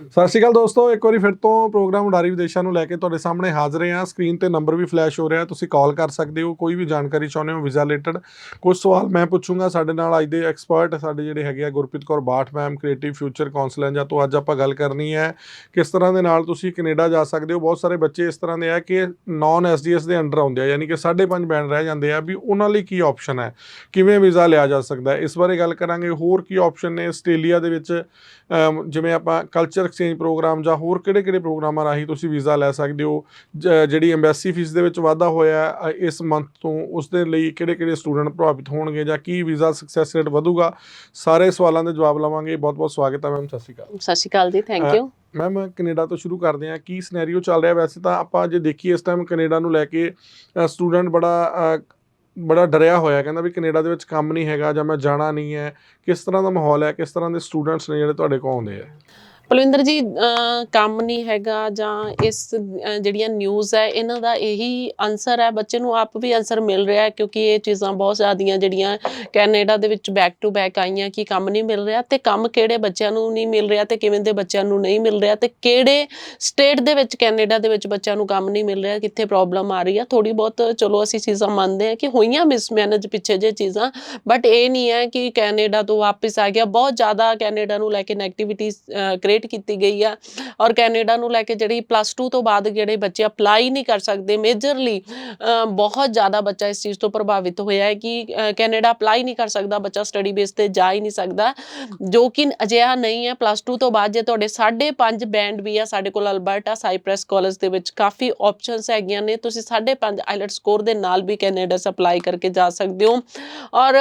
ਸਤਿ ਸ਼੍ਰੀ ਅਕਾਲ ਦੋਸਤੋ, ਇੱਕ ਵਾਰੀ ਫਿਰ ਤੋਂ ਪ੍ਰੋਗਰਾਮ ਉਡਾਰੀ ਵਿਦੇਸ਼ਾਂ ਨੂੰ ਲੈ ਕੇ ਤੁਹਾਡੇ ਸਾਹਮਣੇ ਹਾਜ਼ਰ ਹਾਂ। ਸਕਰੀਨ ਤੇ ਨੰਬਰ ਵੀ ਫਲੈਸ਼ ਹੋ ਰਿਹਾ, ਤੁਸੀਂ ਕਾਲ ਕਰ ਸਕਦੇ ਹੋ। ਕੋਈ ਵੀ ਜਾਣਕਾਰੀ ਚਾਹੁੰਦੇ ਹੋ, ਵੀਜ਼ਾ ਰਿਲੇਟਡ ਕੁਝ ਸਵਾਲ ਮੈਂ ਪੁੱਛੂੰਗਾ। ਸਾਡੇ ਨਾਲ ਅੱਜ ਦੇ ਐਕਸਪਰਟ ਸਾਡੇ ਜਿਹੜੇ ਹੈਗੇ ਆ Gurpreet Kaur Bath ma'am creative future counsellor ਜਾਂ ਤੋਂ ਅੱਜ ਆਪਾਂ ਗੱਲ ਕਰਨੀ ਹੈ, ਕਿਸ ਤਰ੍ਹਾਂ ਦੇ ਨਾਲ ਤੁਸੀਂ ਕੈਨੇਡਾ ਜਾ ਸਕਦੇ ਹੋ? ਬਹੁਤ ਸਾਰੇ ਬੱਚੇ ਇਸ ਤਰ੍ਹਾਂ ਦੇ ਆ ਕਿ ਨਾਨ ਐਸਡੀਐਸ ਦੇ ਅੰਡਰ ਆਉਂਦੇ ਆ, ਯਾਨੀ ਕਿ 5.5 ਬੈਂਡ ਰਹਿ ਜਾਂਦੇ ਆ ਵੀ ਉਹਨਾਂ ਲਈ ਕੀ ਆਪਸ਼ਨ ਹੈ? ਕਿਵੇਂ ਵੀਜ਼ਾ ਲਿਆ ਜਾ ਸਕਦਾ ਹੈ? ਇਸ ਬਾਰੇ ਗੱਲ ਕਰਾਂਗੇ। ਹੋਰ ਕੀ ਆਪਸ਼ਨ ਨੇ? ਆਸਟ੍ਰੇਲੀਆ ਦੇ ਵਿੱਚ ਜਿਵੇਂ ਆਪਾਂ ਕਲਚਰ ਐਕਸਚੇਂਜ ਪ੍ਰੋਗਰਾਮ ਜਾਂ ਹੋਰ ਕਿਹੜੇ-ਕਿਹੜੇ ਪ੍ਰੋਗਰਾਮਾਂ ਰਾਹੀਂ ਤੁਸੀਂ ਵੀਜ਼ਾ ਲੈ ਸਕਦੇ ਹੋ? ਜਿਹੜੀ ਐਮਬੈਸੀ ਫੀਸ ਦੇ ਵਿੱਚ ਵਾਧਾ ਹੋਇਆ ਇਸ ਮੰਥ ਤੋਂ ਉਸ ਦੇ ਲਈ ਕਿਹੜੇ-ਕਿਹੜੇ ਸਟੂਡੈਂਟ ਪ੍ਰਭਾਵਿਤ ਹੋਣਗੇ ਜਾਂ ਕੀ ਵੀਜ਼ਾ ਸਕਸੈਸ ਰੇਟ ਵਧੂਗਾ? ਸਾਰੇ ਸਵਾਲਾਂ ਦੇ ਜਵਾਬ ਲਵਾਂਗੇ। ਬਹੁਤ-ਬਹੁਤ ਸਵਾਗਤ ਹੈ ਮੈਮ ਸਤਿ ਸ਼੍ਰੀ ਅਕਾਲ। ਸਤਿ ਸ਼੍ਰੀ ਅਕਾਲ ਜੀ ਥੈਂਕ ਯੂ ਮੈਮ ਕੈਨੇਡਾ ਤੋਂ ਸ਼ੁਰੂ ਕਰਦੇ ਹਾਂ। ਕੀ ਸਿਨੈਰੀਓ ਚੱਲ ਰਿਹਾ? ਵੈਸੇ ਤਾਂ ਆਪਾਂ ਜੇ ਦੇਖੀਏ ਇਸ ਟਾਈਮ ਕੈਨੇਡਾ ਨੂੰ ਲੈ ਕੇ ਸਟੂਡੈਂਟ ਬੜਾ ਬੜਾ ਡਰਿਆ ਹੋਇਆ। ਕਹਿੰਦਾ ਵੀ ਕੈਨੇਡਾ ਦੇ ਵਿੱਚ ਕੰਮ ਨਹੀਂ ਹੈਗਾ ਜਾਂ ਮੈਂ ਜਾਣਾ ਨਹੀਂ ਹੈ। ਕਿਸ ਤਰ੍ਹਾਂ ਦਾ ਮਾਹੌਲ ਹੈ? ਕਿਸ ਤਰ੍ਹਾਂ ਦੇ ਸਟੂਡੈਂਟਸ ਨੇ ਜਿਹੜੇ ਤੁਹਾਡੇ ਕੋਲ ਆਉਂਦੇ ਆ? ਪਲਵਿੰਦਰ ਜੀ ਕੰਮ ਨਹੀਂ ਹੈਗਾ ਜਾਂ ਇਸ ਜਿਹੜੀਆਂ ਨਿਊਜ਼ ਹੈ, ਇਹਨਾਂ ਦਾ ਇਹੀ ਆਨਸਰ ਹੈ। ਬੱਚੇ ਨੂੰ ਆਪ ਵੀ ਆਨਸਰ ਮਿਲ ਰਿਹਾ ਹੈ ਕਿਉਂਕਿ ਇਹ ਚੀਜ਼ਾਂ ਬਹੁਤ ਜ਼ਿਆਦੀਆਂ ਜਿਹੜੀਆਂ ਕੈਨੇਡਾ ਦੇ ਵਿੱਚ ਬੈਕ ਟੂ ਬੈਕ ਆਈਆਂ ਕਿ ਕੰਮ ਨਹੀਂ ਮਿਲ ਰਿਹਾ ਤੇ ਕੰਮ ਕਿਹੜੇ ਬੱਚਿਆਂ ਨੂੰ ਨਹੀਂ ਮਿਲ ਰਿਹਾ ਤੇ ਕਿਵੇਂ ਦੇ ਬੱਚਿਆਂ ਨੂੰ ਨਹੀਂ ਮਿਲ ਰਿਹਾ ਤੇ ਕਿਹੜੇ ਸਟੇਟ ਦੇ ਵਿੱਚ, ਕੈਨੇਡਾ ਦੇ ਵਿੱਚ ਬੱਚਿਆਂ ਨੂੰ ਕੰਮ ਨਹੀਂ ਮਿਲ ਰਿਹਾ, ਕਿੱਥੇ ਪ੍ਰੋਬਲਮ ਆ ਰਹੀ ਹੈ ਥੋੜੀ ਬਹੁਤ ਚਲੋ ਅਸੀਂ ਚੀਜ਼ਾਂ ਮੰਨਦੇ ਹਾਂ ਕਿ ਹੋਈਆਂ ਮਿਸਮੈਨੇਜ ਪਿੱਛੇ ਜੇ ਚੀਜ਼ਾਂ ਬਟ ਇਹ ਨਹੀਂ ਹੈ ਕਿ ਕੈਨੇਡਾ ਤੋਂ ਵਾਪਸ ਆ ਗਿਆ। ਬਹੁਤ ਜ਼ਿਆਦਾ ਕੈਨੇਡਾ ਨੂੰ ਲੈ ਕੇ ਨੈਗੇਟਿਵਿਟੀ ਕ੍ਰੀਏਟ ਕੀਤੀ ਗਈ ਆ। ਔਰ ਕੈਨੇਡਾ ਨੂੰ ਲੈ ਕੇ ਜਿਹੜੀ ਪਲੱਸ 2 ਤੋਂ ਬਾਅਦ ਜਿਹੜੇ ਬੱਚੇ ਅਪਲਾਈ ਨਹੀਂ ਕਰ ਸਕਦੇ ਮੇਜਰਲੀ ਬਹੁਤ ਜ਼ਿਆਦਾ ਬੱਚਾ ਇਸ ਚੀਜ਼ ਤੋਂ ਪ੍ਰਭਾਵਿਤ ਹੋਇਆ ਹੈ ਕਿ ਕੈਨੇਡਾ ਅਪਲਾਈ ਨਹੀਂ ਕਰ ਸਕਦਾ, ਬੱਚਾ ਸਟੱਡੀ ਬੇਸ ਤੇ ਜਾ ਹੀ ਨਹੀਂ ਸਕਦਾ, ਜੋ ਕਿ ਅਜਿਹਾ ਨਹੀਂ ਹੈ। ਪਲੱਸ 2 ਤੋਂ ਬਾਅਦ ਜੇ ਤੁਹਾਡੇ 5.5 ਬੈਂਡ ਵੀ ਆ, ਸਾਡੇ ਕੋਲ ਅਲਬਰਟਾ, ਸਾਈਪ੍ਰੈਸ ਕਾਲਜ ਦੇ ਵਿੱਚ ਕਾਫੀ ਆਪਸ਼ਨਸ ਹੈਗੀਆਂ ਨੇ। ਤੁਸੀਂ 5.5 ਆਈਲਟ ਸਕੋਰ ਦੇ ਨਾਲ ਵੀ ਕੈਨੇਡਾ 'ਚ ਅਪਲਾਈ ਕਰਕੇ ਜਾ ਸਕਦੇ ਹੋ। ਔਰ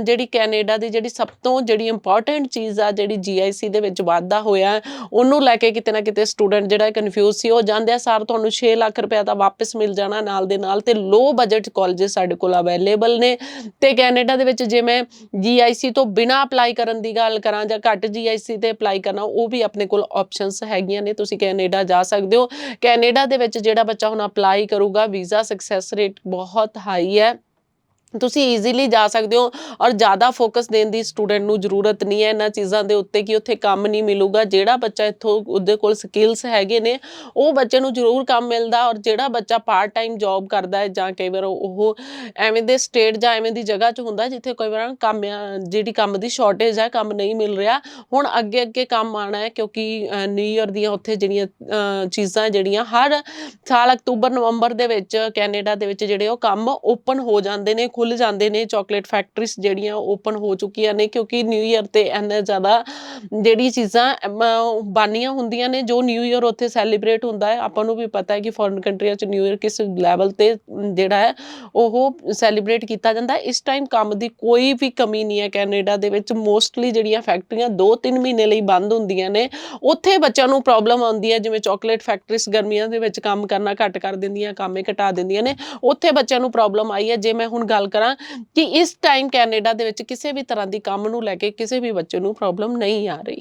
ਜਿਹੜੀ ਕੈਨੇਡਾ ਦੀ ਜਿਹੜੀ ਸਭ ਤੋਂ ਜਿਹੜੀ ਇੰਪੋਰਟੈਂਟ ਚੀਜ਼ ਆ, ਜਿਹੜੀ ਜੀਆਈਸੀ ਦੇ ਵਿੱਚ ਵਾਧਾ ਹੋਇਆ ਹੈ, ਉਹਨੂੰ ਲੈ ਕੇ ਕਿਤੇ ਨਾ ਕਿਤੇ ਸਟੂਡੈਂਟ ਜਿਹੜਾ ਕਨਫਿਊਜ਼ ਸੀ ਉਹ ਜਾਂਦੇ ਆ ਸਰ ਤੁਹਾਨੂੰ 6 ਲੱਖ ਰੁਪਏ ਦਾ ਵਾਪਸ ਮਿਲ ਜਾਣਾ ਨਾਲ ਦੇ ਨਾਲ ਤੇ ਲੋ ਬਜਟ ਕਾਲਜਸ ਸਾਡੇ ਕੋਲ ਅਵੇਲੇਬਲ ਨੇ ਤੇ ਕੈਨੇਡਾ ਦੇ ਵਿੱਚ ਜੇ ਮੈਂ ਜੀਆਈਸੀ ਤੋਂ ਬਿਨਾ ਅਪਲਾਈ ਕਰਨ ਦੀ ਗੱਲ ਕਰਾਂ ਜਾਂ ਘੱਟ ਜੀਆਈਸੀ ਤੇ ਅਪਲਾਈ ਕਰਨਾ ਉਹ ਵੀ ਆਪਣੇ ਕੋਲ ਆਪਸ਼ਨਸ ਹੈਗੀਆਂ ਨੇ ਤੁਸੀਂ ਕੈਨੇਡਾ ਜਾ ਸਕਦੇ ਹੋ। ਕੈਨੇਡਾ ਦੇ ਵਿੱਚ ਜਿਹੜਾ ਬੱਚਾ ਹੁਣ ਅਪਲਾਈ ਕਰੂਗਾ ਵੀਜ਼ਾ ਸਕਸੈਸ ਰੇਟ ਬਹੁਤ ਹਾਈ ਹੈ। ਤੁਸੀਂ ਈਜ਼ੀਲੀ ਜਾ ਸਕਦੇ ਹੋ ਔਰ ਜ਼ਿਆਦਾ ਫੋਕਸ ਦੇਣ ਦੀ ਸਟੂਡੈਂਟ ਨੂੰ ਜ਼ਰੂਰਤ ਨਹੀਂ ਹੈ ਇਹਨਾਂ ਚੀਜ਼ਾਂ ਦੇ ਉੱਤੇ ਕਿ ਉੱਥੇ ਕੰਮ ਨਹੀਂ ਮਿਲੂਗਾ, ਜਿਹੜਾ ਬੱਚਾ ਇੱਥੋਂ ਉਹਦੇ ਕੋਲ ਸਕਿੱਲਸ ਹੈਗੇ ਨੇ, ਉਹ ਬੱਚੇ ਨੂੰ ਜ਼ਰੂਰ ਕੰਮ ਮਿਲਦਾ ਔਰ ਜਿਹੜਾ ਬੱਚਾ ਪਾਰਟ ਟਾਈਮ ਜੌਬ ਕਰਦਾ ਹੈ ਜਾਂ ਕਈ ਵਾਰ ਉਹ ਐਵੇਂ ਦੇ ਸਟੇਟ ਜਾਂ ਐਵੇਂ ਦੀ ਜਗ੍ਹਾ 'ਚ ਹੁੰਦਾ ਜਿੱਥੇ ਕਈ ਵਾਰ ਕੰਮ ਜਿਹੜੀ ਕੰਮ ਦੀ ਸ਼ਾਰਟੇਜ ਹੈ, ਕੰਮ ਨਹੀਂ ਮਿਲ ਰਿਹਾ, ਹੁਣ ਅੱਗੇ ਅੱਗੇ ਕੰਮ ਆਣਾ ਹੈ ਕਿਉਂਕਿ ਨਿਊ ਈਅਰ ਦੀਆਂ ਉੱਥੇ ਜਿਹੜੀਆਂ ਚੀਜ਼ਾਂ ਜਿਹੜੀਆਂ ਹਰ ਸਾਲ ਅਕਤੂਬਰ ਨਵੰਬਰ ਦੇ ਵਿੱਚ, ਕੈਨੇਡਾ ਦੇ ਵਿੱਚ ਜਿਹੜੇ ਉਹ ਕੰਮ ਓਪਨ ਹੋ ਜਾਂਦੇ ਨੇ ਖੁੱਲ ਜਾਂਦੇ ਨੇ ਚਾਕਲੇਟ ਫੈਕਟਰੀਜ਼ ਜਿਹੜੀਆਂ ਓਪਨ ਹੋ ਚੁੱਕੀਆਂ ਨੇ ਕਿਉਂਕਿ ਨਿਊ ਈਅਰ ਤੇ ਇੰਨਾ ਜ਼ਿਆਦਾ ਜਿਹੜੀ ਚੀਜ਼ਾਂ ਅਮ, ਬਾਨੀਆਂ ਹੁੰਦੀਆਂ ਨੇ ਜੋ ਨਿਊ ਈਅਰ ਉੱਥੇ ਸੈਲੀਬ੍ਰੇਟ ਹੁੰਦਾ ਹੈ ਆਪਾਂ ਨੂੰ ਵੀ ਪਤਾ ਹੈ ਕਿ ਫੋਰਨ ਕੰਟਰੀਆਂ 'ਚ ਨਿਊ ਈਅਰ ਕਿਸ ਲੈਵਲ ਤੇ ਜਿਹੜਾ ਹੈ ਉਹ ਸੈਲੀਬ੍ਰੇਟ ਕੀਤਾ ਜਾਂਦਾ ਹੈ। ਇਸ ਟਾਈਮ ਕੰਮ ਦੀ ਕੋਈ ਵੀ ਕਮੀ ਨਹੀਂ ਹੈ ਕੈਨੇਡਾ ਦੇ ਵਿੱਚ ਮੋਸਟਲੀ ਜਿਹੜੀਆਂ ਫੈਕਟਰੀਆਂ 2-3 ਮਹੀਨੇ ਲਈ ਬੰਦ ਹੁੰਦੀਆਂ ਨੇ ਉੱਥੇ ਬੱਚਿਆਂ ਨੂੰ ਪ੍ਰੋਬਲਮ ਆਉਂਦੀ ਹੈ ਜਿਵੇਂ ਚਾਕਲੇਟ ਫੈਕਟਰੀਜ਼ ਗਰਮੀਆਂ ਦੇ ਵਿੱਚ ਕੰਮ ਕਰਨਾ ਘੱਟ ਕਰ ਦਿੰਦੀਆਂ ਕੰਮੇ ਘਟਾ ਦਿੰਦੀਆਂ ਨੇ ਉੱਥੇ ਬੱਚਿਆਂ ਨੂੰ ਪ੍ਰੋਬਲਮ ਆਈ ਹੈ। ਜੇ ਮੈਂ ਹੁਣ ਗੱਲ ਕਰਾਂ ਕਿ ਇਸ ਟਾਈਮ ਕੈਨੇਡਾ ਦੇ ਵਿੱਚ ਕਿਸੇ ਵੀ ਤਰ੍ਹਾਂ ਦੀ ਕੰਮ ਨੂੰ ਲੈ ਕੇ ਕਿਸੇ ਵੀ ਬੱਚੇ ਨੂੰ ਪ੍ਰੋਬਲਮ ਨਹੀਂ ਆ ਰਹੀ।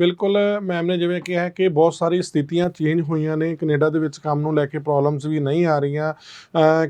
ਬਿਲਕੁਲ ਮੈਮ ਨੇ ਜਿਵੇਂ ਕਿਹਾ ਕਿ ਬਹੁਤ ਸਾਰੀ ਸਥਿਤੀਆਂ ਚੇਂਜ ਹੋਈਆਂ ਨੇ, ਕੈਨੇਡਾ ਦੇ ਵਿੱਚ ਕੰਮ ਨੂੰ ਲੈ ਕੇ ਪ੍ਰੋਬਲਮਸ ਵੀ ਨਹੀਂ ਆ ਰਹੀਆਂ।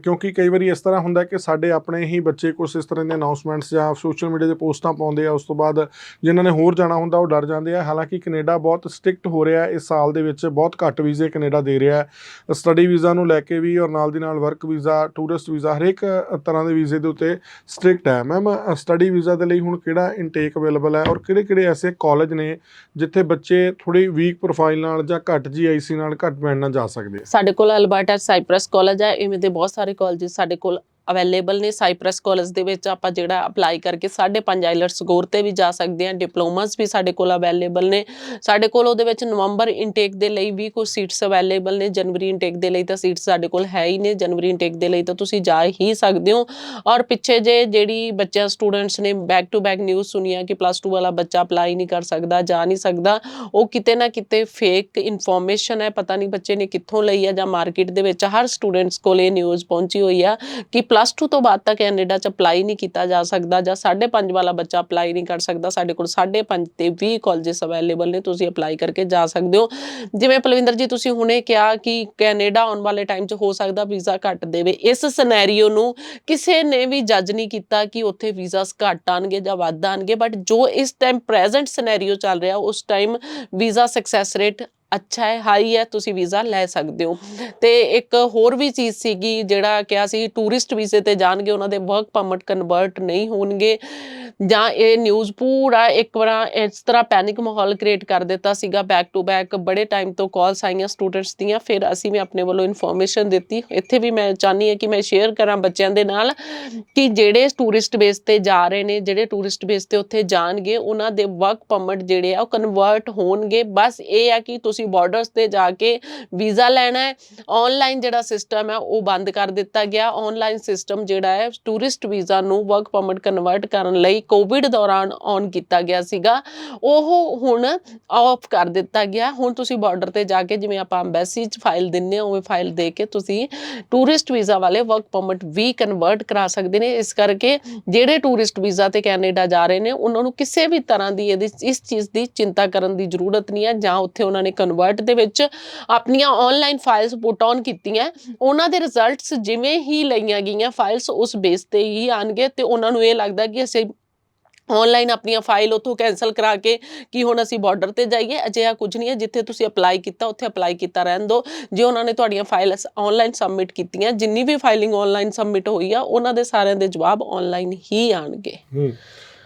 ਕਿਉਂਕਿ ਕਈ ਵਾਰੀ ਇਸ ਤਰ੍ਹਾਂ ਹੁੰਦਾ ਕਿ ਸਾਡੇ ਆਪਣੇ ਹੀ ਬੱਚੇ ਕੁਝ ਇਸ ਤਰ੍ਹਾਂ ਦੇ ਅਨਾਉਂਸਮੈਂਟਸ ਜਾਂ ਸੋਸ਼ਲ ਮੀਡੀਆ ਤੇ ਪੋਸਟਾਂ ਪਾਉਂਦੇ ਆ, ਉਸ ਤੋਂ ਬਾਅਦ ਜਿਨ੍ਹਾਂ ਨੇ ਹੋਰ ਜਾਣਾ ਹੁੰਦਾ ਉਹ ਡਰ ਜਾਂਦੇ ਆ। ਹਾਲਾਂਕਿ ਕੈਨੇਡਾ ਬਹੁਤ ਸਟ੍ਰਿਕਟ ਹੋ ਰਿਹਾ ਇਸ ਸਾਲ ਦੇ ਵਿੱਚ, ਬਹੁਤ ਘੱਟ ਵੀਜ਼ੇ ਕੈਨੇਡਾ ਦੇ ਰਿਹਾ ਸਟੱਡੀ ਵੀਜ਼ਾ ਨੂੰ ਲੈ ਕੇ ਵੀ ਔਰ ਨਾਲ ਦੀ ਨਾਲ ਵਰਕ ਵੀਜ਼ਾ ਟੂਰਿਸਟ ਵੀਜ਼ਾ ਹਰੇਕ ਤਰ੍ਹਾਂ ਦੇ ਵੀਜ਼ੇ ਦੇ ਉੱਤੇ ਸਟ੍ਰਿਕਟ ਹੈ। ਮੈਮ ਸਟੱਡੀ ਵੀਜ਼ਾ ਦੇ ਲਈ ਹੁਣ ਕਿਹੜਾ ਇਨਟੇਕ ਅਵੇਲੇਬਲ ਹੈ ਔਰ ਕਿਹੜੇ ਕਿਹੜੇ ਐਸੇ ਕਾਲਜ ਨੇ ਜਿੱਥੇ ਬੱਚੇ ਥੋੜੀ ਵੀਕ ਪ੍ਰੋਫਾਈਲ ਨਾਲ ਜਾਂ ਘੱਟ ਜੀਆਈਸੀ ਨਾਲ ਘੱਟ ਬੈਂਡ ਨਾਲ ਜਾ ਸਕਦੇ ਸਾਡੇ ਕੋਲ ਅਲਬਰਟਾ ਸਾਈਪ੍ਰਸ ਕਾਲਜ ਹੈ, ਇਵੇਂ ਦੇ ਬਹੁਤ ਸਾਰੇ ਕਾਲਜਸ ਸਾਡੇ ਕੋਲ ਅਵੇਲੇਬਲ ਨੇ ਸਾਈਪ੍ਰਸ ਕਾਲਜ ਦੇ ਵਿੱਚ ਆਪਾਂ ਜਿਹੜਾ ਅਪਲਾਈ ਕਰਕੇ 5.5 ਆਈਲਟਸ ਸਕੋਰ ਤੇ ਵੀ ਜਾ ਸਕਦੇ ਹਾਂ ਡਿਪਲੋਮਾਸ ਵੀ ਸਾਡੇ ਕੋਲ ਅਵੇਲੇਬਲ ਨੇ। ਸਾਡੇ ਕੋਲ ਉਹਦੇ ਵਿੱਚ ਨਵੰਬਰ ਇਨਟੇਕ ਦੇ ਲਈ ਵੀ ਕੁਝ ਸੀਟਸ ਅਵੇਲੇਬਲ ਨੇ, ਜਨਵਰੀ ਇਨਟੇਕ ਦੇ ਲਈ ਤਾਂ ਸੀਟਸ ਸਾਡੇ ਕੋਲ ਹੈ ਹੀ ਨੇ, ਜਨਵਰੀ ਇਨਟੇਕ ਦੇ ਲਈ ਤਾਂ ਤੁਸੀਂ ਜਾ ਹੀ ਸਕਦੇ ਹੋ। ਔਰ ਪਿੱਛੇ ਜੇ ਜਿਹੜੀ ਬੱਚਾ ਸਟੂਡੈਂਟਸ ਨੇ ਬੈਕ ਟੂ ਬੈਕ ਨਿਊਜ਼ ਸੁਣੀਆਂ ਕਿ ਪਲੱਸ 2 ਵਾਲਾ ਬੱਚਾ ਅਪਲਾਈ ਨਹੀਂ ਕਰ ਸਕਦਾ, ਜਾ ਨਹੀਂ ਸਕਦਾ, ਉਹ ਕਿਤੇ ਨਾ ਕਿਤੇ ਫੇਕ ਇਨਫੋਰਮੇਸ਼ਨ ਹੈ, ਪਤਾ ਨਹੀਂ ਬੱਚੇ ਨੇ ਕਿੱਥੋਂ ਲਈ ਆ ਜਾਂ ਮਾਰਕੀਟ ਦੇ ਵਿੱਚ ਹਰ ਸਟੂਡੈਂਟਸ ਕੋਲ ਇਹ ਨਿਊਜ਼ ਪਹੁੰਚੀ ਹੋਈ ਆ ਕਿ ਪਲੱਸ 2 ਤੋਂ ਬਾਅਦ ਤਾਂ ਕੈਨੇਡਾ 'ਚ ਅਪਲਾਈ ਨਹੀਂ ਕੀਤਾ ਜਾ ਸਕਦਾ ਜਾਂ 5.5 ਵਾਲਾ ਬੱਚਾ ਅਪਲਾਈ ਨਹੀਂ ਕਰ ਸਕਦਾ, ਸਾਡੇ ਕੋਲ 5.5 ਤੇ 20 ਕਾਲਜਸ ਅਵੇਲੇਬਲ ਨੇ, ਤੁਸੀਂ ਅਪਲਾਈ ਕਰਕੇ ਜਾ ਸਕਦੇ ਹੋ। ਜਿਵੇਂ ਪਲਵਿੰਦਰ ਜੀ, ਤੁਸੀਂ ਹੁਣੇ ਕਿਹਾ ਕਿ ਕੈਨੇਡਾ ਆਉਣ ਵਾਲੇ ਟਾਈਮ 'ਚ ਹੋ ਸਕਦਾ ਵੀਜ਼ਾ ਘੱਟ ਦੇਵੇ। ਇਸ ਸਿਨੈਰੀਓ ਨੂੰ ਕਿਸੇ ਨੇ ਵੀ ਜੱਜ ਨਹੀਂ ਕੀਤਾ ਕਿ ਉੱਥੇ ਵੀਜ਼ਾਸ ਘੱਟ ਆਣਗੇ ਜਾਂ ਵੱਧ ਆਣਗੇ ਬਟ ਜੋ ਇਸ ਟਾਈਮ ਪ੍ਰੈਜ਼ੈਂਟ ਸਿਨੈਰੀਓ ਚੱਲ ਰਿਹਾ, ਉਸ ਟਾਈਮ ਵੀਜ਼ਾ ਸਕਸੈਸ ਰੇਟ ਅੱਛਾ ਹੈ, ਹਾਈ ਹੈ, ਤੁਸੀਂ ਵੀਜ਼ਾ ਲੈ ਸਕਦੇ ਹੋ। ਤੇ ਇੱਕ ਹੋਰ ਵੀ ਚੀਜ਼ ਸੀਗੀ, ਜਿਹੜਾ ਕਿਹਾ ਸੀ ਟੂਰਿਸਟ ਵੀਜ਼ੇ ਤੇ ਜਾਣਗੇ, ਉਹਨਾਂ ਦੇ ਵਰਕ ਪਰਮਿਟ ਕਨਵਰਟ ਨਹੀਂ ਹੋਣਗੇ। ਜਾਂ ਇਹ ਨਿਊਜ਼ ਪੂਰਾ ਇੱਕ ਵਾਰ ਇਸ ਤਰ੍ਹਾਂ ਪੈਨਿਕ ਮਾਹੌਲ ਕ੍ਰੀਏਟ ਕਰ ਦਿੱਤਾ ਸੀਗਾ ਬੈਕ ਟੂ ਬੈਕ ਬੜੇ ਟਾਈਮ ਤੋਂ ਕਾਲਸ ਆਈਆਂ ਸਟੂਡੈਂਟਸ ਦੀਆਂ, ਫਿਰ ਅਸੀਂ ਵੀ ਆਪਣੇ ਵੱਲੋਂ ਇਨਫੋਰਮੇਸ਼ਨ ਦਿੱਤੀ। ਇੱਥੇ ਵੀ ਮੈਂ ਚਾਹਨੀ ਹਾਂ ਕਿ ਮੈਂ ਸ਼ੇਅਰ ਕਰਾਂ ਬੱਚਿਆਂ ਦੇ ਨਾਲ ਕਿ ਜਿਹੜੇ ਟੂਰਿਸਟ ਬੇਸ ਤੇ ਜਾ ਰਹੇ ਨੇ, ਜਿਹੜੇ ਟੂਰਿਸਟ ਬੇਸ ਤੇ ਉੱਥੇ ਜਾਣਗੇ, ਉਹਨਾਂ ਦੇ ਵਰਕ ਪਰਮਿਟ ਜਿਹੜੇ ਆ, ਉਹ ਕਨਵਰਟ ਹੋਣਗੇ। ਬਸ ਇਹ ਆ ਕਿ ਤੁਸੀਂ ਤੁਸੀਂ ਬਾਰਡਰਸ ਤੇ ਜਾ ਕੇ ਵੀਜ਼ਾ ਲੈਣਾ ਹੈ ਆਨਲਾਈਨ ਜਿਹੜਾ ਸਿਸਟਮ ਹੈ ਉਹ ਬੰਦ ਕਰ ਦਿੱਤਾ ਗਿਆ। ਆਨਲਾਈਨ ਸਿਸਟਮ ਜਿਹੜਾ ਹੈ ਟੂਰਿਸਟ ਵੀਜ਼ਾ ਨੂੰ ਵਰਕ ਪਰਮਿਟ ਕਨਵਰਟ ਕਰਨ ਲਈ ਕੋਵਿਡ ਦੌਰਾਨ ਔਨ ਕੀਤਾ ਗਿਆ ਸੀਗਾ। ਉਹ ਹੁਣ ਆਫ ਕਰ ਦਿੱਤਾ ਗਿਆ। ਹੁਣ ਤੁਸੀਂ ਬਾਰਡਰ ਤੇ ਜਾ ਕੇ ਜਿਵੇਂ ਆਪਾਂ ਐਮਬੈਸੀ 'ਚ ਫਾਈਲ ਦਿੰਨੇ ਆ ਉਵੇਂ ਫਾਈਲ ਦੇ ਕੇ ਤੁਸੀਂ ਟੂਰਿਸਟ ਵੀਜ਼ਾ ਵਾਲੇ ਵਰਕ ਪਰਮਿਟ ਵੀ ਕਨਵਰਟ ਕਰਾ ਸਕਦੇ ਨੇ। ਇਸ ਕਰਕੇ ਜਿਹੜੇ ਟੂਰਿਸਟ ਵੀਜ਼ਾ ਤੇ ਕੈਨੇਡਾ ਜਾ ਰਹੇ ਨੇ, ਉਹਨਾਂ ਨੂੰ ਕਿਸੇ ਵੀ ਤਰ੍ਹਾਂ ਦੀ ਇਹਦੀ, ਇਸ ਚੀਜ਼ ਦੀ ਚਿੰਤਾ ਕਰਨ ਦੀ ਜ਼ਰੂਰਤ ਨਹੀਂ ਹੈ, ਜਾਂ ਉੱਥੇ ਉਹਨਾਂ ਨੇ ਕਨਵਰਟ ਦੇ ਵਿੱਚ ਆਪਣੀਆਂ ਆਨਲਾਈਨ ਫਾਈਲਸ ਪੁੱਟ ਔਨ ਕੀਤੀਆਂ। ਉਹਨਾਂ ਦੇ ਰਿਜ਼ਲਟਸ ਜਿਵੇਂ ਹੀ ਲਈਆਂ ਗਈਆਂ ਫਾਈਲਸ ਉਸ ਬੇਸ ਤੇ ਹੀ ਆਣਗੇ ਤੇ ਉਹਨਾਂ ਨੂੰ ਇਹ ਲੱਗਦਾ ਕਿ ਅਸੀਂ ਆਨਲਾਈਨ ਆਪਣੀਆਂ ਫਾਈਲ ਉਥੋਂ ਕੈਨਸਲ ਕਰਾ ਕੇ ਕਿ ਹੁਣ ਅਸੀਂ ਬਾਰਡਰ ਤੇ ਜਾਈਏ। ਅਜਿਹਾ ਕੁਝ ਨਹੀਂ ਹੈ, ਜਿੱਥੇ ਤੁਸੀਂ ਅਪਲਾਈ ਕੀਤਾ, ਉੱਥੇ ਅਪਲਾਈ ਕੀਤਾ ਰਹਿਣ ਦਿਓ। ਜੇ ਉਹਨਾਂ ਨੇ ਤੁਹਾਡੀਆਂ ਫਾਈਲਸ ਆਨਲਾਈਨ ਸਬਮਿਟ ਕੀਤੀਆਂ, ਜਿੰਨੀ ਵੀ ਫਾਈਲਿੰਗ ਆਨਲਾਈਨ ਸਬਮਿਟ ਹੋਈ ਆ, ਉਹਨਾਂ ਦੇ ਸਾਰਿਆਂ ਦੇ ਜਵਾਬ ਆਨਲਾਈਨ ਹੀ ਆਣਗੇ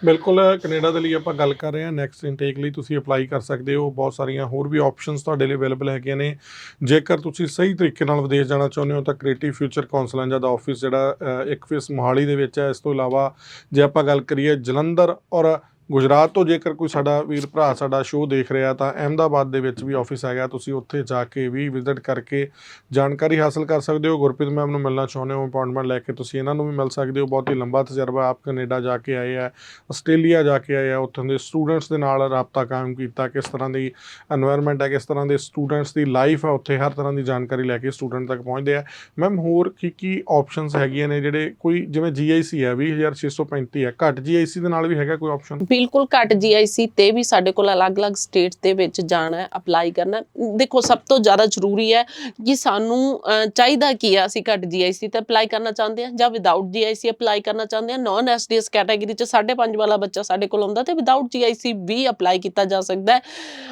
ਬਿਲਕੁਲ, ਕੈਨੇਡਾ ਦੇ ਲਈ ਆਪਾਂ ਗੱਲ ਕਰ ਰਹੇ ਹਾਂ। ਨੈਕਸਟ ਇਨਟੇਕ ਲਈ ਤੁਸੀਂ ਅਪਲਾਈ ਕਰ ਸਕਦੇ ਹੋ। ਬਹੁਤ ਸਾਰੀਆਂ ਹੋਰ ਵੀ ਆਪਸ਼ਨਸ ਤੁਹਾਡੇ ਲਈ ਅਵੇਲੇਬਲ ਹੈਗੀਆਂ ਨੇ। ਜੇਕਰ ਤੁਸੀਂ ਸਹੀ ਤਰੀਕੇ ਨਾਲ ਵਿਦੇਸ਼ ਜਾਣਾ ਚਾਹੁੰਦੇ ਹੋ, ਤਾਂ ਕ੍ਰੀਏਟਿਵ ਫਿਊਚਰ ਕਾਉਂਸਲੈਂਜ ਦਾ ਆਫਿਸ ਜਿਹੜਾ ਇੱਕ ਫੇਸ ਮੋਹਾਲੀ ਦੇ ਵਿੱਚ ਹੈ। ਇਸ ਤੋਂ ਇਲਾਵਾ ਜੇ ਆਪਾਂ ਗੱਲ ਕਰੀਏ ਜਲੰਧਰ ਔਰ ਗੁਜਰਾਤ ਤੋਂ ਜੇਕਰ ਕੋਈ ਸਾਡਾ ਵੀਰ ਭਰਾ ਸਾਡਾ ਸ਼ੋਅ ਦੇਖ ਰਿਹਾ ਤਾਂ ਅਹਿਮਦਾਬਾਦ ਦੇ ਵਿੱਚ ਵੀ ਆਫਿਸ ਹੈਗਾ। ਤੁਸੀਂ ਉੱਥੇ ਜਾ ਕੇ ਵੀ ਵਿਜ਼ਿਟ ਕਰਕੇ ਜਾਣਕਾਰੀ ਹਾਸਲ ਕਰ ਸਕਦੇ ਹੋ। ਗੁਰਪ੍ਰੀਤ ਮੈਮ ਨੂੰ ਮਿਲਣਾ ਚਾਹੁੰਦੇ ਹੋ ਅਪਾਇੰਟਮੈਂਟ ਲੈ ਕੇ ਤੁਸੀਂ ਇਹਨਾਂ ਨੂੰ ਵੀ ਮਿਲ ਸਕਦੇ ਹੋ। ਬਹੁਤ ਹੀ ਲੰਬਾ ਤਜਰਬਾ ਆਪ ਕੈਨੇਡਾ ਜਾ ਕੇ ਆਏ ਆ, ਆਸਟ੍ਰੇਲੀਆ ਜਾ ਕੇ ਆਏ ਆ। ਉੱਥੋਂ ਦੇ ਸਟੂਡੈਂਟਸ ਦੇ ਨਾਲ ਰਾਬਤਾ ਕਾਇਮ ਕੀਤਾ ਕਿਸ ਤਰ੍ਹਾਂ ਦੀ এনवायरमेंट ਹੈ, ਕਿਸ ਤਰ੍ਹਾਂ ਦੇ ਸਟੂਡੈਂਟਸ ਦੀ ਲਾਈਫ ਹੈ ਉੱਥੇ ਹਰ ਤਰ੍ਹਾਂ ਦੀ ਜਾਣਕਾਰੀ ਲੈ ਕੇ ਸਟੂਡੈਂਟ ਤੱਕ ਪਹੁੰਚਦੇ ਆ। ਮੈਮ ਹੋਰ ਕੀ ਕੀ ਆਪਸ਼ਨਸ ਹੈਗੀਆਂ ਨੇ ਜਿਹੜੇ ਕੋਈ ਜਿਵੇਂ ਜੀਆਈਸੀ ਹੈ 20635 ਹੈ। ਘੱਟ ਜੀਆਈਸੀ ਦੇ ਨਾਲ ਵੀ ਹੈਗਾ ਕੋਈ ਆਪਸ਼ਨ ਬਿਲਕੁਲ ਘੱਟ ਜੀਆਈਸੀ ਤੇ ਵੀ ਸਾਡੇ ਕੋਲ ਅਲੱਗ-ਅਲੱਗ ਸਟੇਟਸ ਦੇ ਵਿੱਚ ਜਾਣਾ ਅਪਲਾਈ ਕਰਨਾ। ਦੇਖੋ, ਸਭ ਤੋਂ ਜ਼ਿਆਦਾ ਜ਼ਰੂਰੀ ਹੈ ਕਿ ਸਾਨੂੰ ਚਾਹੀਦਾ ਕੀ ਹੈ ਅਸੀਂ ਘੱਟ ਜੀਆਈਸੀ ਤੇ ਅਪਲਾਈ ਕਰਨਾ ਚਾਹੁੰਦੇ ਹਾਂ ਜਾਂ ਵਿਦਆਊਟ ਜੀਆਈਸੀ ਅਪਲਾਈ ਕਰਨਾ ਚਾਹੁੰਦੇ ਹਾਂ। ਨਾਨ ਐਸਡੀਐਸ ਕੈਟਾਗਰੀ ਚ 5.5 ਵਾਲਾ ਬੱਚਾ ਸਾਡੇ ਕੋਲ ਆਉਂਦਾ ਤੇ ਵਿਦਆਊਟ ਜੀਆਈਸੀ ਵੀ ਅਪਲਾਈ ਕੀਤਾ ਜਾ ਸਕਦਾ ਹੈ।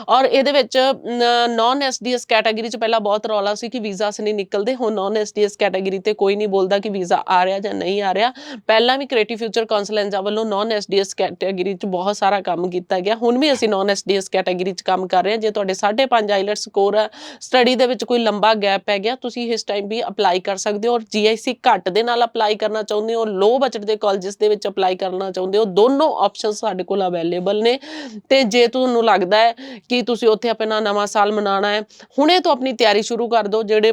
ਔਰ ਇਹਦੇ ਵਿੱਚ ਨਾਨ ਐਸਡੀਐਸ ਕੈਟਾਗਰੀ ਚ ਪਹਿਲਾਂ ਬਹੁਤ ਰੌਲਾ ਸੀ ਕਿ ਵੀਜ਼ਾ ਵੀਜ਼ਾਸ ਨਹੀਂ ਨਿਕਲਦੇ। ਹੁਣ ਨਾਨ ਐਸਡੀਐਸ ਕੈਟਾਗਰੀ ਤੇ ਕੋਈ ਨਹੀਂ ਬੋਲਦਾ ਕਿ ਵੀਜ਼ਾ ਆ ਰਿਹਾ ਜਾਂ ਨਹੀਂ ਆ ਰਿਹਾ। ਪਹਿਲਾਂ ਵੀ ਕ੍ਰੀਏਟਿਵ ਫਿਊਚਰ ਕਾਉਂਸਲੈਂਜਾ ਵੱਲੋਂ ਨਾਨ ਐਸਡੀਐਸ ਕੈਟਾਗਰੀ ਚ ਬਹੁਤ ਸਾਰਾ ਕੰਮ ਕੀਤਾ ਗਿਆ। ਹੁਣ ਵੀ ਅਸੀਂ ਨਾਨ ਐਸਡੀਐਸ ਕੈਟਾਗਰੀ ਚ ਕੰਮ ਕਰ ਰਹੇ ਹਾਂ। ਜੇ ਤੁਹਾਡੇ 5.5 ਆਈਲੈਟਸ ਸਕੋਰ ਆ ਸਟੱਡੀ ਦੇ ਵਿੱਚ ਕੋਈ ਲੰਬਾ ਗੈਪ ਪੈ ਗਿਆ, ਤੁਸੀਂ ਇਸ ਟਾਈਮ ਵੀ ਅਪਲਾਈ ਕਰ ਸਕਦੇ ਹੋ। ਔਰ ਜੀਆਈਸੀ ਘੱਟ ਦੇ ਨਾਲ ਅਪਲਾਈ ਕਰਨਾ ਚਾਹੁੰਦੇ ਹੋ ਲੋ ਬਜਟ ਦੇ ਕਾਲਜਸ ਦੇ ਵਿੱਚ ਅਪਲਾਈ ਕਰਨਾ ਚਾਹੁੰਦੇ ਹੋ, ਦੋਨੋਂ ਆਪਸ਼ਨਸ ਸਾਡੇ ਕੋਲ ਅਵੇਲੇਬਲ ਨੇ। ਤੇ ਜੇ ਤੁਹਾਨੂੰ ਲੱਗਦਾ ਹੈ ਕਿ ਤੁਸੀਂ ਉੱਥੇ ਆਪਣਾ ਨਵਾਂ ਸਾਲ ਮਨਾਉਣਾ ਹੈ, ਹੁਣੇ ਤੋਂ ਆਪਣੀ ਤਿਆਰੀ ਸ਼ੁਰੂ ਕਰ ਦਿਓ। ਜਿਹੜੇ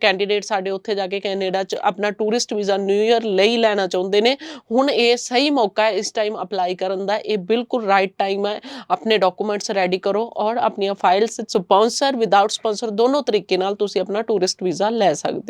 ਕੈਂਡੀਡੇਟ ਸਾਡੇ ਉੱਥੇ ਜਾ ਕੇ ਕੈਨੇਡਾ 'ਚ ਆਪਣਾ ਟੂਰਿਸਟ ਵੀਜ਼ਾ ਨਿਊ ਇਅਰ ਲਈ ਲੈਣਾ ਚਾਹੁੰਦੇ ਨੇ, ਹੁਣ ਇਹ ਸਹੀ ਮੌਕਾ ਹੈ ਇਸ ਟਾਈਮ ਅਪਲਾਈ ਕਰਨ ਦਾ। ਇਹ ਬਿਲਕੁਲ ਰਾਈਟ ਟਾਈਮ ਹੈ। ਆਪਣੇ ਡਾਕੂਮੈਂਟਸ ਰੈਡੀ ਕਰੋ ਔਰ ਆਪਣੀਆਂ ਫਾਈਲਸ ਸਪਾਂਸਰ ਵਿਦਆਊਟ ਸਪਾਂਸਰ ਦੋਨੋਂ ਤਰੀਕੇ ਨਾਲ ਤੁਸੀਂ ਆਪਣਾ ਟੂਰਿਸਟ ਵੀਜ਼ਾ ਲੈ ਸਕਦੇ ਹੋ।